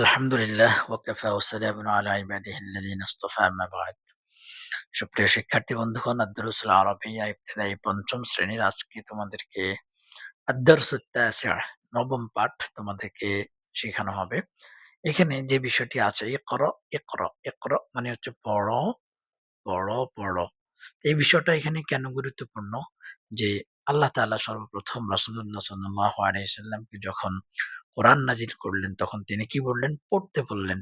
আলহামদুলিল্লাহ ইবাদিহিল্লাযিনা ইসতাফা আম্মা বা'দ সুপ্রিয় শিক্ষার্থী বন্ধুগণ আদ-দুরুসুল আরাবিয়া পঞ্চম শ্রেণির আজকে তোমাদেরকে আদ-দারসুত তাসি'আ নবম পাঠ তোমাদেরকে শেখানো হবে। এখানে যে বিষয়টি আছে ইকরা ইকরা ইকরা মানে হচ্ছে পড়ো, পড়ো, পড়ো। এই বিষয়টা এখানে কেন গুরুত্বপূর্ণ যে আল্লাহ তাআলা সর্বপ্রথম রাসূলুল্লাহ সাল্লাল্লাহু আলাইহি সাল্লামকে যখন কোরআন নাজিল করলেন, তখন তিনি কি বললেন? পড়তে বললেন।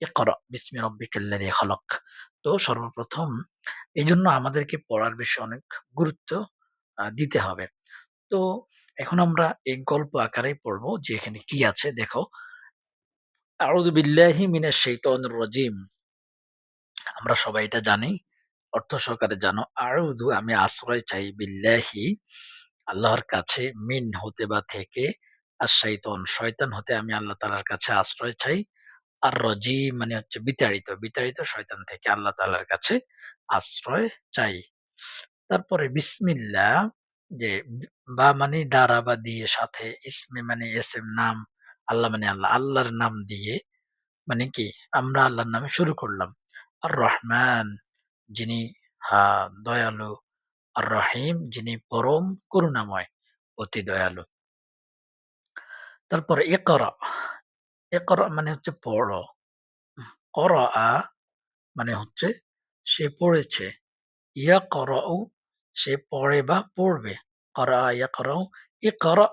ইকরা বিসমি রাব্বিকাল্লাযী খালাক। তো সর্বপ্রথম এই জন্য আমাদেরকে পড়ার বিষয়ে অনেক গুরুত্ব দিতে হবে। তো এখন আমরা এই গল্প আকারেই পড়ব, যে এখানে কি আছে দেখো। আউযু বিল্লাহি মিনাশ শাইতানির রাজীম। আমরা সবাই এটা জানি। অর্থ সহকারে জানো। আউযু আমি আশ্রয় চাই বিল্লাহি আল্লাহর কাছে মিন হতে বা থেকে আশ-শাইতান শয়তান হতে আমি আল্লাহ তালার কাছে আশ্রয় চাই। আর রজিম মানে হচ্ছে বিতাড়িত, বিতাড়িত শয়তান থেকে আল্লাহ তালার কাছে আশ্রয় চাই। তারপরে বিসমিল্লাহ যে বা মানে দ্বারা বা দিয়ে সাথে ইসমে মানে এস এম নাম, আল্লাহ মানে আল্লাহ, আল্লাহর নাম দিয়ে মানে কি আমরা আল্লাহর নামে শুরু করলাম। আর রহমান যিনি দয়ালু, আর রহিম যিনি পরম করুণাময়, অতি দয়ালু। তারপরে ইকরা, ইকরা মানে হচ্ছে পড়ো। করাআ মানে হচ্ছে সে পড়েছে। ইয়াকরাউ সে পড়ে বা পড়বে। কর ইয়া করাআ ইয়াকরাউ ইকরা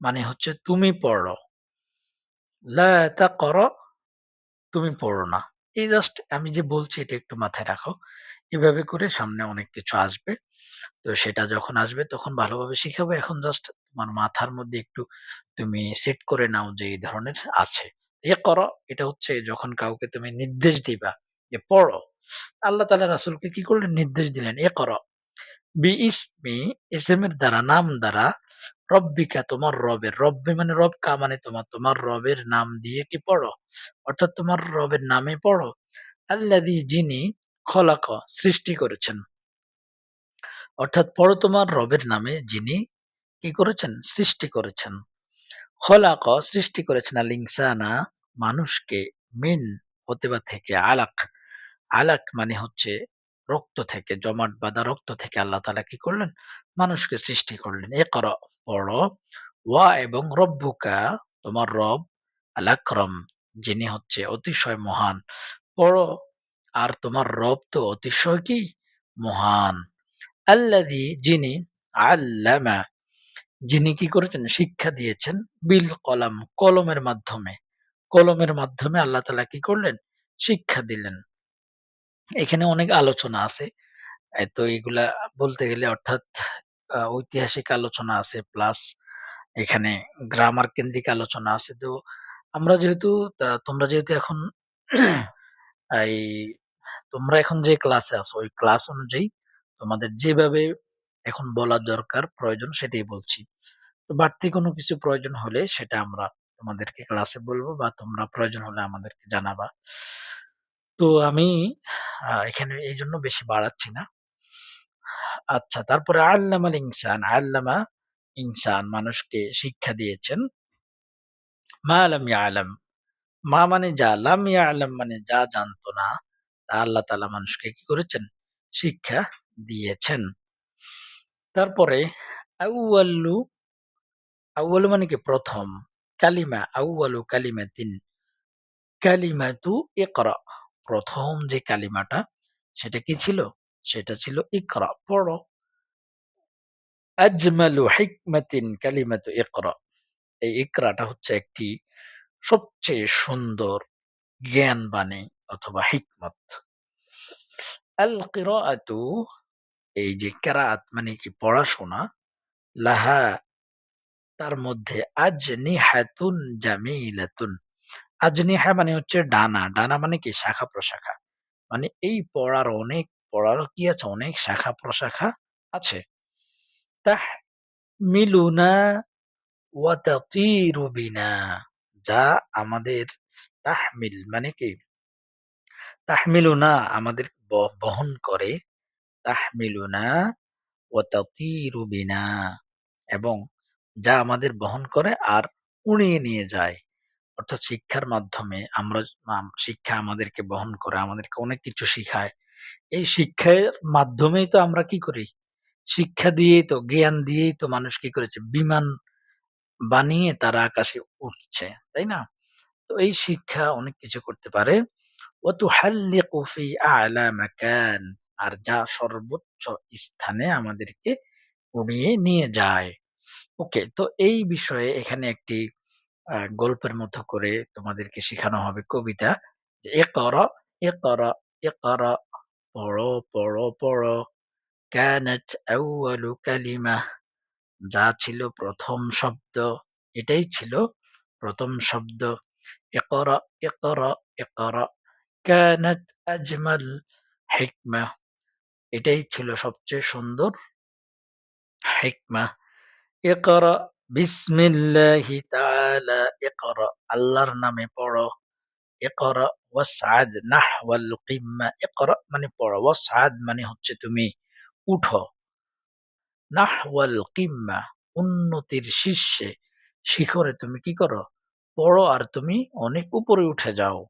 মানে হচ্ছে তুমি পড়ো। লা কর তুমি পড়ো না। এই জাস্ট আমি যে বলছি এটা একটু মাথায় রাখো। এভাবে করে সামনে অনেক কিছু আসবে। তো সেটা যখন আসবে তখন ভালোভাবে শিখাবো। এখন জাস্ট তোমার মাথার মধ্যে একটু তুমি সেট করে নাও যে এই ধরনের আছে। এ করো, এটা হচ্ছে যখন কাউকে তুমি নির্দেশ দিবা যে পড়ো। আল্লাহ তাআলা রাসূলকে কি করলেন? নির্দেশ দিলেন ইকরা বিইসমি ইসমের দ্বারা, নাম দ্বারা রব্বিকা তোমার রবের, রব্বি মানে রব, কা মানে তোমার তোমার রবের নাম দিয়ে কি পড়ো? অর্থাৎ তোমার রবের নামে পড়ো। আল্লাযী যিনি খলাক, সৃষ্টি করেছেন। অর্থাৎ পড়ো তোমার রবের নামে যিনি কি করেছেন? সৃষ্টি করেছেন। খলাক, সৃষ্টি করেছেন আল মানুষকে, মিন হতে বা থেকে আলাক। আলাক মানে হচ্ছে রক্ত থেকে, জমাট বাঁধা রক্ত থেকে আল্লাহ তালা কি করলেন? মানুষকে সৃষ্টি করলেন। ইকরা, পড়ো ওয়া এবং রব্বুকা, তোমার রব আল আকরাম, যিনি হচ্ছে অতিশয় মহান। পড়ো আর তোমার রব তো অতিশয় কি? মহান। আল্লাযী, যিনি আল্লামা, যিনি কি করেছেন? শিক্ষা দিয়েছেন বিল কলাম, কলমের মাধ্যমে। কলমের মাধ্যমে আল্লাহ তালা কি করলেন? শিক্ষা দিলেন। এখানে অনেক আলোচনা আছে। তো এগুলা বলতে গেলে অর্থাৎ ঐতিহাসিক আলোচনা আছে, প্লাস এখানে গ্রামার কেন্দ্রিক আলোচনা আছে। তো আমরা যেহেতু, তা তোমরা যেহেতু এখন এই, তোমরা এখন যে ক্লাসে আছো, ওই ক্লাস অনুযায়ী তোমাদের যেভাবে এখন বলা দরকার, প্রয়োজন সেটাই বলছি। তো বাড়তি কোনো কিছু প্রয়োজন হলে সেটা আমরা তোমাদেরকে ক্লাসে বলব বা তোমরা প্রয়োজন হলে আমাদেরকে জানাবা। তো আমি এখানে এই জন্য বেশি বাড়াচ্ছি না। আচ্ছা তারপরে আল্লামাল ইনসান, আল্লামা ইনসান মানুষকে শিক্ষা দিয়েছেন। মা লাম ইয়ালাম। মা মানে যা, লাম ইয়ালাম মানে যা জানতো না, তা আল্লাহ তাআলা মানুষকে কি করেছেন? শিক্ষা দিয়েছেন। তারপরে আউয়ালু, আউয়ালু মানে কি প্রথম। কালিমা, আউয়ালু কালিমাতিন। কালিমাতু ইকরা। প্রথম যে কালিমাটা, সেটা কি ছিল? সেটা ছিল ইকরা, পড়ো। আজমালু হিকমাতিন কালিমাতু ইকরা। এই ইকরাটা হচ্ছে একটি সবচেয়ে সুন্দর জ্ঞান বাণী অথবা হিকমত। আল কিরাআতু, এই যে কেরাআত মানে কি পড়াশোনা, লাহা, তার মধ্যে আজনিহাতুন জামিলাতুন। আজনিহা মানে হচ্ছে ডানা। ডানা মানে কি শাখা প্রশাখা। মানে এই পড়ার অনেক পড়ার কি আছে? অনেক শাখা প্রশাখা আছে। তাহমিলুনা ওয়া তাতিরু বিনা যা আমাদের তাহমিল মানে কি? তাহমিলুনা আমাদের ব, বহন করে। তাহমিলুনা ওয়া তাতিরু বিনা এবং যা আমাদের বহন করে আর উড়িয়ে নিয়ে যায়। অর্থাৎ শিক্ষার মাধ্যমে আমরা শিক্ষা আমাদেরকে বহন করে, আমাদেরকে অনেক কিছু শিখায়। এই শিক্ষার মাধ্যমেই তো আমরা কি করি? শিক্ষা দিয়েই তো, জ্ঞান দিয়েই তো মানুষ কি করেছে? বিমান বানিয়ে তারা আকাশে উঠছে তাই না? তো এই শিক্ষা অনেক কিছু করতে পারে। আর যা সর্বোচ্চ স্থানে আমাদেরকে উড়িয়ে নিয়ে যায়। ওকে, তো এই বিষয়ে এখানে একটি গল্পের মতো করে তোমাদেরকে শেখানো হবে কবিতা। যে ইকরা, ইকরা, ইকরা পড়ো, পড়ো, পড়ো। কানাত আউয়ালু কালিমাহ যা ছিল প্রথম শব্দ, এটাই ছিল প্রথম শব্দ। ইকরা, ইকরা, ইকরা কানাত আজমাল হিকমাহ এটাই ছিল সবচেয়ে সুন্দর হিকমাহ। ইকরা বিসমিল্লাহি তাআলা, ইকরা, আল্লাহর নামে পড়ো। ইকরা, ওয়াসআদ, নাহওয়াল কিম্মা, ইকরা মানে পড়ো ওয়াসআদ মানে হচ্ছে তুমি উঠো। নাহওয়াল কিম্মা, উন্নতির শীর্ষে, শিখরে তুমি কি করো? পড়ো আর তুমি অনেক উপরে উঠে যাও।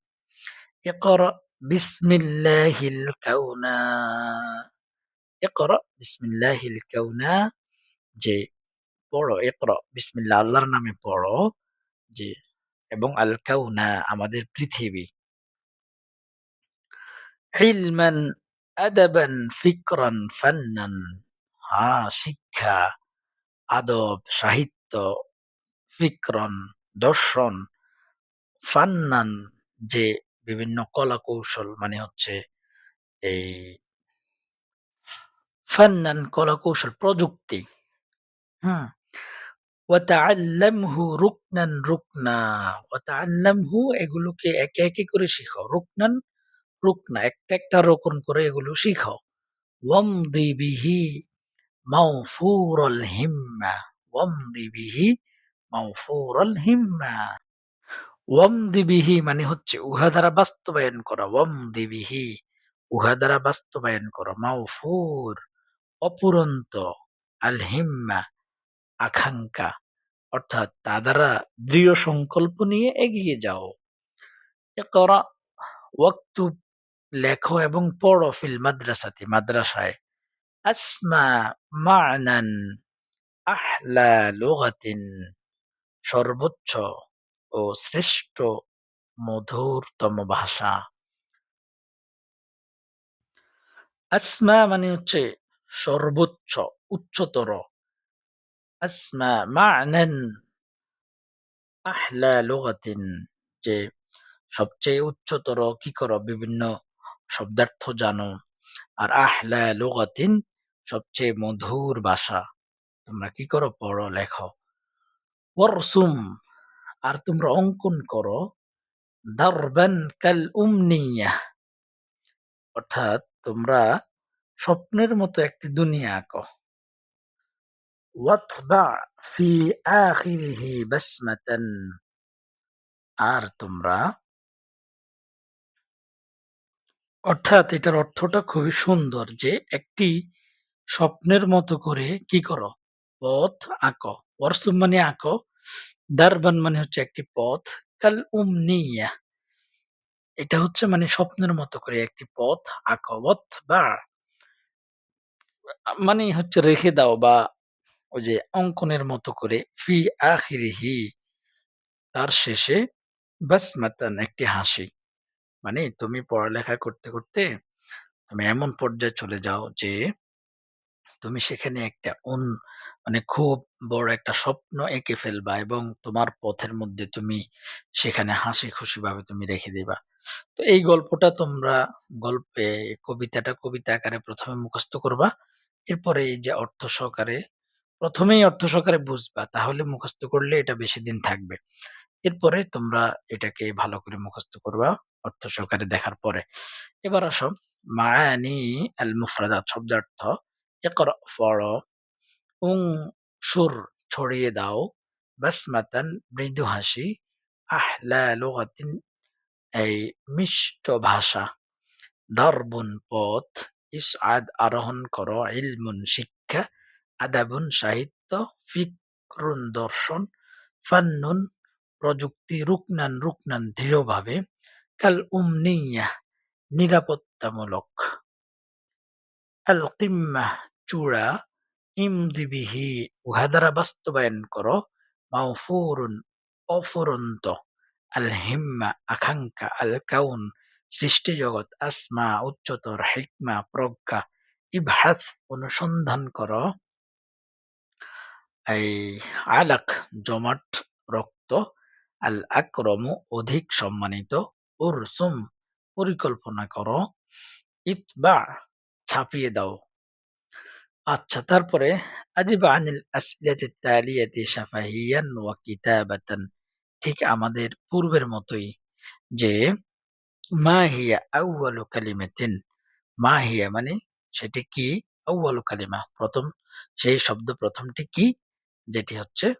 ইকরা, বিসমিল্লাহিল কাউনা ইকরা, বিসমিল্লাহিল কাউনা, যে পড়ো ইকরা বিসমিল্লাহ আল্লাহর নামে পড়ো যে, এবং আল কাউনা আমাদের পৃথিবী। ইলমান, আদাবান, ফিকরান, ফান্নান হ্যাঁ শিক্ষা, আদব, সাহিত্য, ফিকরন, দর্শন, ফান্নান যে বিভিন্ন কলা কৌশল মানে হচ্ছে এই ফান্নান কলা কৌশল প্রযুক্তি, হুম? ওয়াতাআল্লামহু রুকনান রুকনা। ওয়াতাআল্লামহু এগুলোকে একে একে করে শিখো রুকনান, রুকনা, একটা একটা রোকন করে এগুলো শিখো ওয়ামদি বিহি মাওফুরাল হিম্মা। ওয়ামদি বিহি মাওফুরাল হিম্মা। ওয়ামদি বিহি মানে হচ্ছে উহা দ্বারা বাস্তবায়ন করা। ওয়ামদি বিহি, উহা দ্বারা বাস্তবায়ন করা। মাওফুর অপুরন্ত, আল হিম্মা। আকাঙ্ক্ষা। অর্থাৎ তা দ্বারা দৃঢ় সংকল্প নিয়ে এগিয়ে যাও। ওয়াক্তুব লেখো এবং পড়ো ফিল মাদ্রাসাতে, মাদ্রাসায়। আসমা মা'নান আহলা সর্বোচ্চ ও শ্রেষ্ঠ মধুরতম ভাষা। আসমা মানে হচ্ছে সর্বোচ্চ, উচ্চতর। আসমা মা'নান আহলা লুগাতিন যে সবচেয়ে উচ্চতর কি করো? বিভিন্ন শব্দার্থ জানো। আর আহলা লুগাতিন সবচেয়ে মধুর ভাষা। তোমরা কি করো? পড়ো, লেখো। ওয়ারসুম আর তোমরা অঙ্কন করো। দারবান কাল উমনিয়াহ অর্থাৎ তোমরা স্বপ্নের মতো একটি দুনিয়া আঁকো। ওয়াতবা ফি আখিরিহি বাসমাতান আর তোমরা? অর্থাৎ এটার অর্থটা খুবই সুন্দর যে একটি স্বপ্নের মতো করে কি করো? পথ আঁকো। ওয়ারসুম মানে আঁকো, দারবান মানে হচ্ছে একটি পথ। কাল উমনিয়া, এটা হচ্ছে মানে স্বপ্নের মতো করে একটি পথ আঁকো। বা মানে হচ্ছে রেখে দাও বা ওই যে অঙ্কনের মতো করে, ফি আখিরিহি, তার শেষে বাসমাতান, একটি হাসি। মানে তুমি পড়ালেখা করতে করতে তুমি এমন পর্যায়ে চলে যাও যে, তুমি সেখানে একটা অন মানে খুব বড় একটা স্বপ্ন এঁকে ফেলবা এবং তোমার পথের মধ্যে তুমি সেখানে হাসি খুশি ভাবে তুমি রেখে দিবা। তো এই গল্পটা তোমরা গল্পে, কবিতাটা কবিতা আকারে প্রথমে মুখস্থ করবা। এরপরে এই যে অর্থ সহকারে প্রথমেই অর্থ সহকারে বুঝবা, তাহলে মুখস্থ করলে এটা বেশি দিন থাকবে। এরপরে তোমরা এটাকে ভালো করে মুখস্থ করবা অর্থ সহকারে দেখার পরে। এবার আসো মায়ানি আল মুফরাদাত শব্দার্থ ইকরা পড়ো উং সুর ছড়িয়ে দাও, বাসমাতান, মৃদু হাসি, আহলা লুগাতিন এই মিষ্ট ভাষা। দারবুন পথ, ইসআদ আরোহণ করো, ইলমুন শিক্ষা আদাবুন, সাহিত্য, ফিকরুন দর্শন, ফান্নুন প্রযুক্তি, রুকনান রুকনান দৃঢ়ভাবে, কাল উমনিয়াহ নিরাপত্তামূলক। আল কিম্মাহ চূড়া ইমদি বিহি উহা দ্বারা বাস্তবায়ন করো মাউফুরুন অফুরন্ত। আল হিম্মা, আকাঙ্ক্ষা, আল কাউন, সৃষ্টি জগৎ, আসমা, উচ্চতর হিকমা, প্রজ্ঞা, ইবহাস, অনুসন্ধান করো। এই আলাক জমাট রক্ত আল আকরম অধিক সম্মানিত। উরসুম, পরিকল্পনা করো। ইতবা, ছাপিয়ে দাও। আচ্ছা তারপরে, আজিব আনিল আসইলাতি তালিয়াতি শাফাহিয়ান ওয়া কিতাবাতান। ঠিক আমাদের পূর্বের মতোই যে, মা হিয়া আউয়ালু কালিমাতিন। মা হিয়া মানে সেটি কি? আউয়ালু কালিমা। প্রথম, সেই শব্দ প্রথমটি কি? যেটি হচ্ছে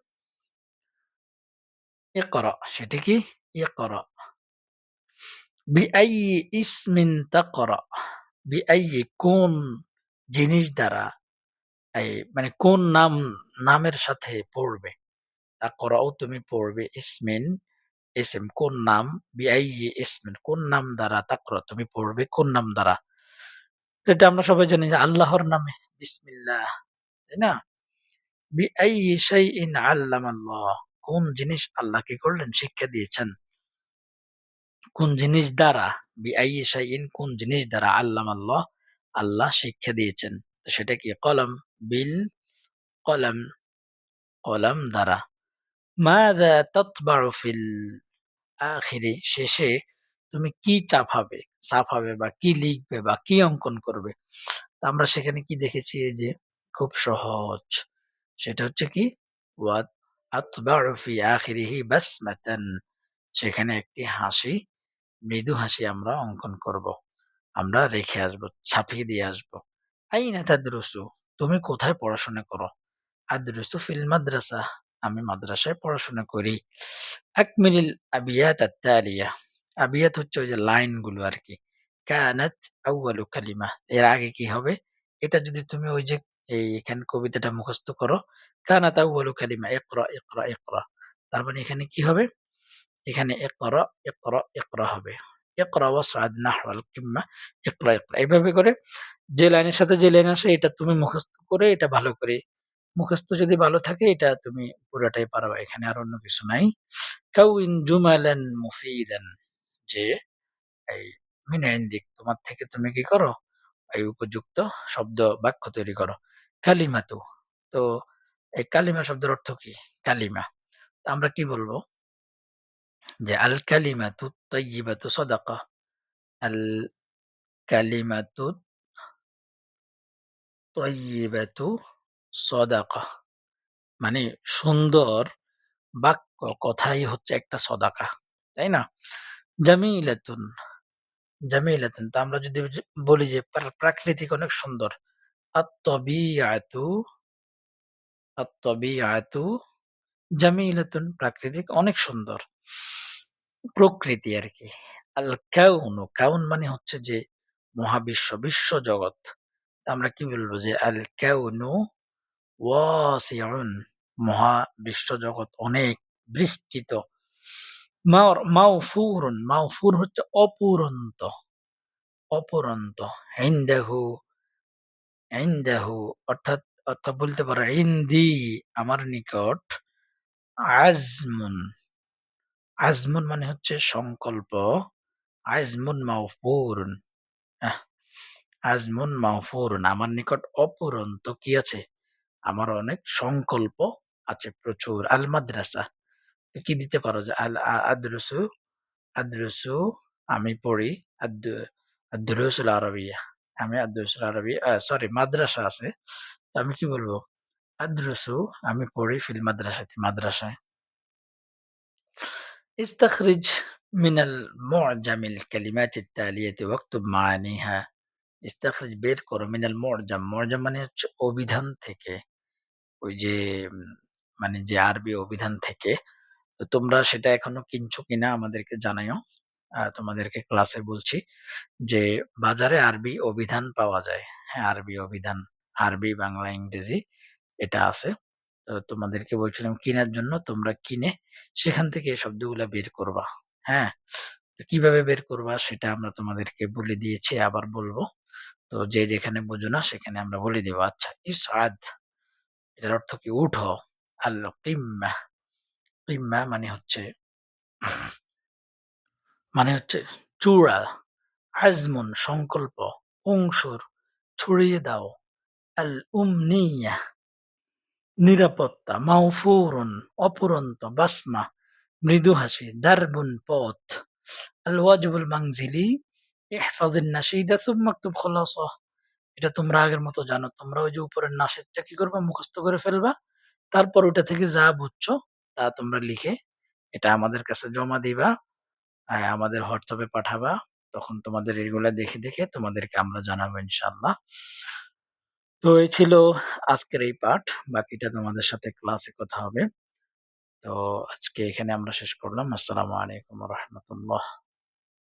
সেটি কি? জিনিস দ্বারা, এই মানে কোন নাম, নামের সাথে পড়বে? তা করাও তুমি পড়বে ইসমিন, ইসম কোন নাম ইসমিন কোন নাম দ্বারা তা করো তুমি পড়বে, কোন নাম দ্বারা? এটা আমরা সবাই জানি যে আল্লাহর নামে, বিসমিল্লাহ, তাই না? কোন জিনিস আল্লাহ কি করলেন? শিক্ষা দিয়েছেন। কোন জিনিস দ্বারা? বিআই শাইইন কোন জিনিস দ্বারা আল্লামাল্লাহ আল্লাহ? আল্লাহ শিক্ষা দিয়েছেন। সেটা কি? কলম, বিল, কলম কলম দ্বারা। শেষে তুমি কি চাপাবে ছাপাবে বা কি লিখবে বা কি অঙ্কন করবে? আমরা সেখানে কি দেখেছি? যে, খুব সহজ। সেটা হচ্ছে কি? সেখানে একটি হাসি, মৃদু হাসি আমরা অঙ্কন করব। আমরা রেখে আসব, ছাপিয়ে দিয়ে আসব। তাদরুসু? তুমি কোথায় পড়াশোনা করো? আদরুসু ফিল মাদ্রাসা। আমি মাদ্রাসায় পড়াশোনা করি। এক আকমিলিল আবিয়াত আত্তালিয়া আবিয়াত হচ্ছে ওই যে লাইনগুলো আর কি। কানাত আউয়ালু কালিমা। এর আগে কি হবে? এটা যদি তুমি ওই যে এই এখানে কবিতাটা মুখস্থ করো। কানা কানাত আউয়ালু কালিমা, ইকরা ইকরা ইকরা। তার মানে এখানে কি হবে? এখানে ইকরা ইকরা ইকরা হবে। ইকরা ওয়াসআদ নাহওয়াল কিম্মা, ইকরা ইকরা। এইভাবে করে যে লাইনের সাথে যে লাইন আসে, এটা তুমি মুখস্থ করে এটা ভালো করে। মুখস্থ যদি ভালো থাকে, এটা তুমি পুরোটাই পারবা। এখানে আর অন্য কিছু নাই। কাউইন জুমালান মুফিদান। যে এই মিন ইনদিক তোমার থেকে তুমি কি করো? এই উপযুক্ত শব্দ বাক্য তৈরি করো। কালিমাতু তো। এই কালিমা শব্দের অর্থ কি? কালিমা। আমরা কি বলব? যে আল কালিমাতু তাইয়িবাতু সাদাকা। আল কালিমাতু তাইয়িবাতু সাদাকা। মানে সুন্দর বাক্য, কথাই হচ্ছে একটা সদাকা, তাই না? জামিলাতুন জামিলাতুন। তো আমরা যদি বলি যে প্রাকৃতিক অনেক সুন্দর। আত্তবিআতু জামিলাতুন প্রাকৃতিক অনেক সুন্দর। প্রকৃতি আর কি আল কাউনু, কাউন মানে হচ্ছে যে মহাবিশ্ব, বিশ্ব জগৎ। আমরা কি বলব যে আল কাউনু ওয়াসিউন মহা বিশ্ব জগৎ অনেক বিস্তৃত। মাওর, মাওফুরুন, মাওফুর হচ্ছে অপুরন্ত অপুরন্ত। ইনদাহু ইনদাহু অর্থাৎ অর্থাৎ বলতে পারো ইনদি আমার নিকট আজমুন। আজমুন মানে হচ্ছে সংকল্প। আজমুন মাওফুরুন আহ, আজমুন মাওফুরুন আমার নিকট অপুরন্ত কি আছে? আমার অনেক সংকল্প আছে প্রচুর। আল মাদ্রাসা। কি দিতে পারো? যে আল আদ্রুসু আদ্রুসু আমি পড়ি আদ- আদ্রুসুল আরবিয়া। আমি আদ্রুসুল আরবি সরি মাদ্রাসা আছে তো আমি কি বলবো আদ্রুসু আমি পড়ি ফিল মাদ্রাসাতে মাদ্রাসায় استخرج من المعجم الكلمات التالية واكتب معانيها استخرج বের করো من المعجم معجم মানে হচ্ছে অভিধান থেকে ওই যে উম, মানে যে আরবি অভিধান থেকে তো তোমরা সেটা এখনো কিনছো কিনা আমাদেরকে জানাইও আহ, তোমাদেরকে ক্লাসে বলছি যে, বাজারে আরবি অভিধান পাওয়া যায় হ্যাঁ আরবি অভিধান, আরবি, বাংলা, ইংরেজি এটা আছে তো তোমাদেরকে বলছিলাম কেনার জন্য তোমরা কিনে সেখান থেকে শব্দগুলো বের করবা। হ্যাঁ? তো কীভাবে বের করবা সেটা আমরা তোমাদেরকে বলে দিয়েছি, আবার বলব। তো যে যেখানে বোঝো না সেখানে আমরা বলে দেব। আচ্ছা ইসআদ, এটার অর্থ কি উঠো। আল কিম্মাহ কিম্মা মানে হচ্ছে মানে হচ্ছে চূড়া। আজমন, সংকল্প। উংসুর ছড়িয়ে দাও। আল উমনিয়াহ নিরাপত্তা। মাউফুরুন অপুরন্ত। বাসমা, মৃদু হাসি। দারবুন পথ। আল ওয়াজিবুল মানজিলি ইহফাজিন নাশিদা সুম্মা আকতুব খুলাসাহ এটা তোমরা আগের মতো জানো। তোমরা ওই যে উপরের নাশিদটা কি করবা, মুখস্থ করে ফেলবা। তারপর ওটা থেকে যা বুঝছ, তা তোমরা লিখে এটা আমাদের কাছে জমা দিবা। আমাদের হোয়াটসঅ্যাপে পাঠাবা। তখন তোমাদের এগুলা দেখে, দেখে তোমাদেরকে আমরা জানাব ইনশাল্লাহ তো এই ছিল আজকের এই পাঠ। বাকিটা তোমাদের সাথে ক্লাসে কথা হবে। তো আজকে এখানে আমরা শেষ করলাম। আসসালামু আলাইকুম রাহমাতুল্লাহ।